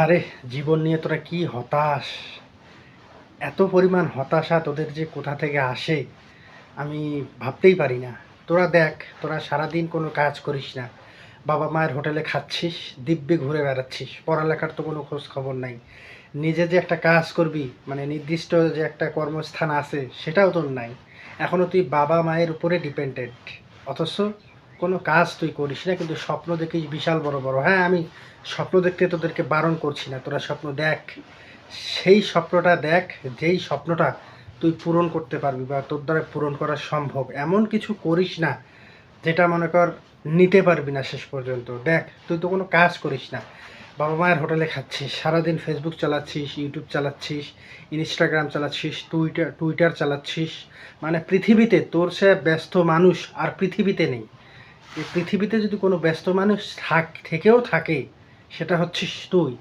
আরে, জীবন নিয়ে তোরা কি হতাশ? এত পরিমাণ হতাশা তোদের যে কোথা থেকে আসে, আমি ভাবতেই পারি না। তোরা দেখ, তোরা সারাদিন কোনো কাজ করিস না। বাবা মায়ের হোটেলে খাচ্ছিস, দিব্যে ঘুরে বেড়াচ্ছিস, পড়ালেখার তো কোনো খোঁজ খবর নাই। নিজে যে একটা কাজ করবি মানে নির্দিষ্ট যে একটা কর্মস্থান আছে, সেটাও তোর নাই। এখনও তুই বাবা মায়ের উপরে ডিপেন্ডেন্ট অথচ কোনো কাজ তুই করিস না, কিন্তু স্বপ্ন দেখিস বিশাল বড় বড়। হ্যাঁ আমি স্বপ্ন দেখতে তোদেরকে বারণ করছি না, তোরা স্বপ্ন দেখ। সেই স্বপ্নটা দেখ, যেই স্বপ্নটা তুই পূরণ করতে পারবি বা তোর দ্বারা পূরণ করা সম্ভব। এমন কিছু করিস না যেটা মনে কর নিতে পারবি না শেষ পর্যন্ত। দেখ, তুই তো কোনো কাজ করিস না। বাবা মায়ের হোটেলে খাচ্ছিস, সারাদিন ফেসবুক চালাচ্ছিস ইউটিউব চালাচ্ছিস ইনস্টাগ্রাম চালাচ্ছিস টুইটার টুইটার চালাচ্ছিস। মানে পৃথিবীতে তোর সে ব্যস্ত মানুষ আর পৃথিবীতে নেই। এই পৃথিবীতে যদি কোনো ব্যস্ত মানুষ থাক, থেকেও থাকে সেটা হচ্ছিস তুই।